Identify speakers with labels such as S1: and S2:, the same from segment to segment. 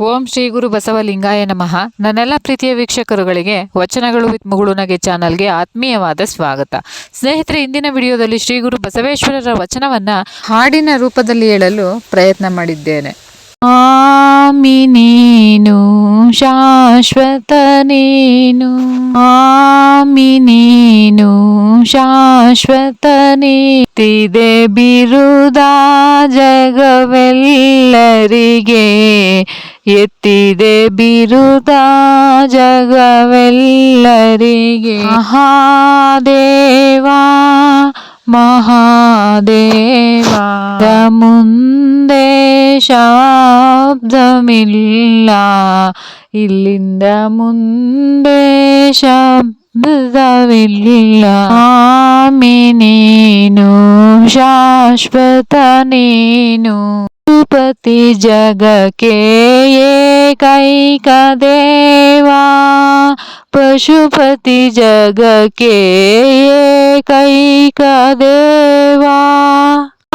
S1: ಓಂ ಶ್ರೀ ಗುರು ಬಸವಲಿಂಗಾಯ ನಮಃ. ನನ್ನೆಲ್ಲ ಪ್ರೀತಿಯ ವೀಕ್ಷಕರುಗಳಿಗೆ, ವಚನಗಳು ವಿತ್ ಮುಗುಳುನಗೆ ಚಾನಲ್ಗೆ ಆತ್ಮೀಯವಾದ ಸ್ವಾಗತ. ಸ್ನೇಹಿತರೆ, ಇಂದಿನ ವಿಡಿಯೋದಲ್ಲಿ ಶ್ರೀ ಗುರು ಬಸವೇಶ್ವರರ ವಚನವನ್ನ ಹಾಡಿನ ರೂಪದಲ್ಲಿ ಹೇಳಲು ಪ್ರಯತ್ನ ಮಾಡಿದ್ದೇನೆ. ಆಮಿನೇನು, ಶಾಶ್ವತ ನೀನು. ಆಮಿ ನೀನು ಶಾಶ್ವತ ನೀತಿದೆ ಬಿರುದ ಜಗವೆಲ್ಲರಿಗೆ. ಎತ್ತಿದೆ ಬಿರುದ ಜಗವೆಲ್ಲರಿಗೆ ಮಹಾದೇವಾ ಮಹಾದೇವ ಮುಂದೆ ಶಬ್ದಮಿಲ್ಲ ಇಲ್ಲಿಂದ ಮುಂದೆ ಶಬ್ದವಿಲ್ಲ ಆಮಿ ನೀನು ಶಾಶ್ವತ ನೀನು ಪತಿ ಜಗಕ್ಕೆ ಏಕೈಕ ದೇವಾ ಪಶುಪತಿ ಜಗಕ್ಕೆ ಏಕೈಕ ದೇವಾ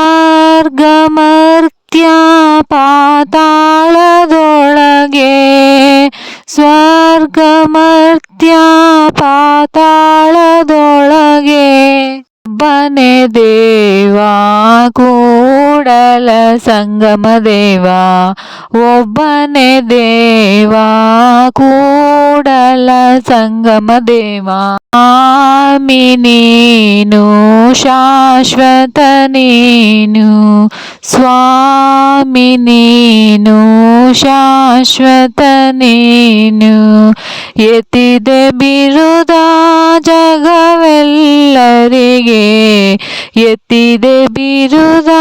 S1: ಮಾರ್ಗಮರ್ತ್ಯ ಪಾತಾಳದೊಳಗೆ ಸ್ವರ್ಗಮರ್ತ್ಯ ಪಾತಾಳದೊಳಗೆ ಬನೆ ದೇವಾ ಕೂಡಲ ಸಂಗಮ ದೇವಾ, ಒಬ್ಬನೇ ದೇವಾ, ಕೂಡಲ ಸಂಗಮ ದೇವ. ಆಮಿ ನೀನು, ಶಾಶ್ವತ ನೀನು, ಸ್ವಾಮಿ ನೀನು, ಶಾಶ್ವತ ನೀನು. ಎತ್ತಿದೆ ಬಿರುದ ಜಗವೆಲ್ಲರಿಗೆ, ಎತ್ತಿದೆ ಬಿರುದ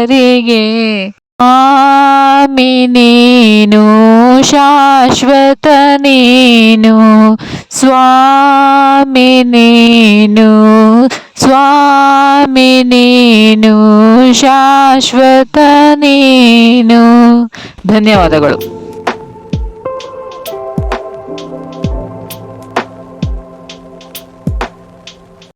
S1: ಹರಿಗೆ ನೀನು ಶಾಶ್ವತ ನೀನು ಸ್ವಾಮಿ ನೀನು ಸ್ವಾಮಿ ನೀನು ಶಾಶ್ವತ ನೀನು. ಧನ್ಯವಾದಗಳು.